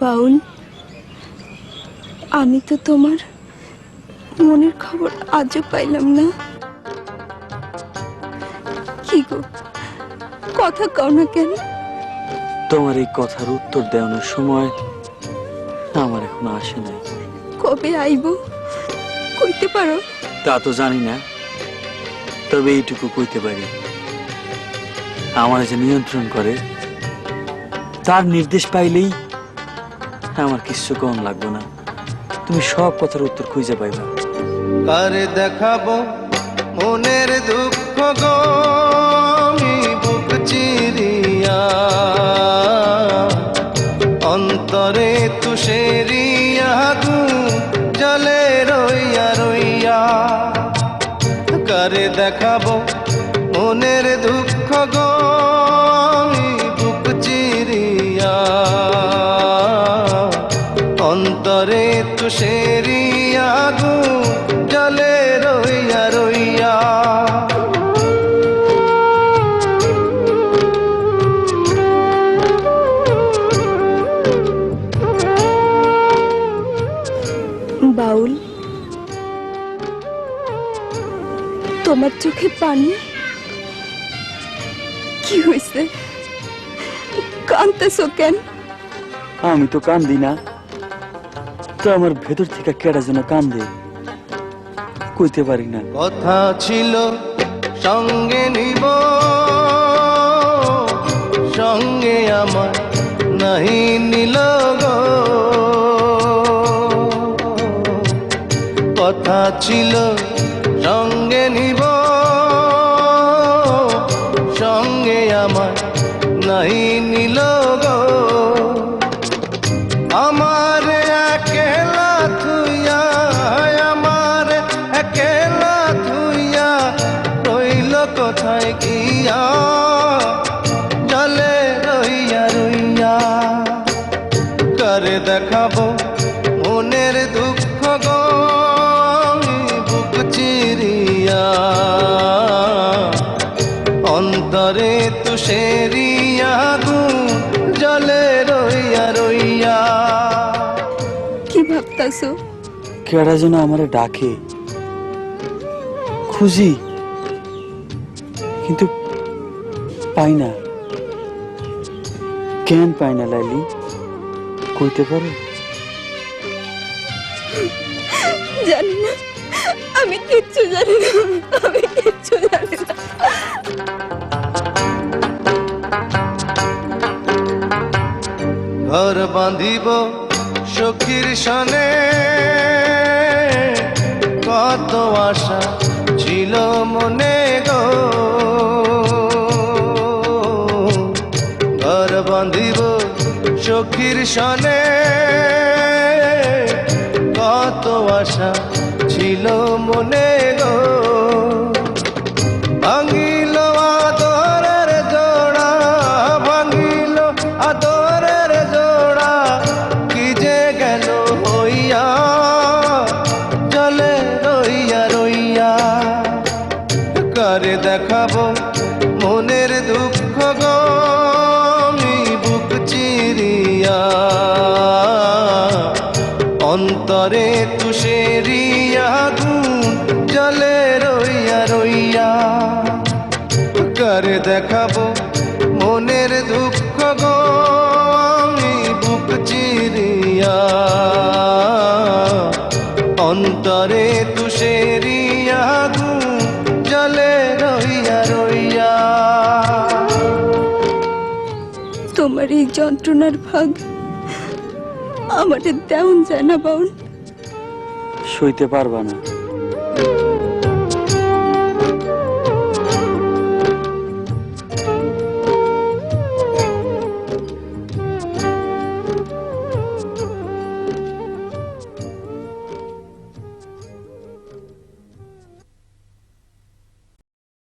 বাউল আমি তো তোমার মনের খবর আজও পাইলাম না। কি গো কথা কও না কেন? তোমার এই কথার উত্তর দেওয়ানোর সময় আমার এখনও আসে নাই। কবে আইব কইতে পারো? তা তো জানি না তবে এইটুকু কইতে পারি। আমার যে নিয়ন্ত্রণ করে তার নির্দেশ পাইলেই আমার কিচ্ছু কম লাগবে না। তুমি সব কথার উত্তর খুঁজে পাইবা। কারে দেখাবো মনের দুঃখ গো আমি বুক চিরিয়া। অন্তরে তুষেরিয়া গু জলে রইয়া রইয়া। কারে দেখাবো মনের দুঃখ গো তুষেরিয়া গু জলে রইয়া রইয়া। বাউল তোমার চোখে পানি? কি হয়েছে কানতেছো কেন? আমি তো কান্দি না। তো আমার ভেতর থেকে কেডা যেন কান্দে, কইতে পারি না। কথা ছিল, সঙ্গে নিব, সঙ্গে আমার নাহি নিল কথা ছিল, সঙ্গে নিব কোথায় গিয়া? জলে রইয়া রইয়া। করে দেখাবো মনের দুঃখ গো? বুক চিরিয়া। অন্তরে তুষেরিয়া গু জলে রইয়া রইয়া। কি ভাবতাছো? কেডা যেন আমারে ডাকে। খুঁজি। কিন্তু পাই না। কেন পাই না লাইলি? কইতে পারো? জানি না। আমি কিচ্ছু জানি না। আমি কিচ্ছু জানি না। ঘর বাঁধিব সখীর সনে। কত আশা ছিল মনে। সখীর সনে কত আশা ছিল মনে গো। ভাঙিল আদরের জোড়া, ভাঙিল আদরের জোড়া, কি যে গেল হইয়া, জলে রইয়া রইয়া। করে দেখাবো অন্তরে তুষেরিয়া গুণ জলে রইয়া রইয়া। করে দেখাবো মনের দুঃখ গো, আমি বুক চিরিয়া। অন্তরে তুষেরিয়া গুণ জলে রইয়া রইয়া। তোমার এই যন্ত্রণার ভাগ আমাদের তেমন যায় না বাউল সইতে পারবা না।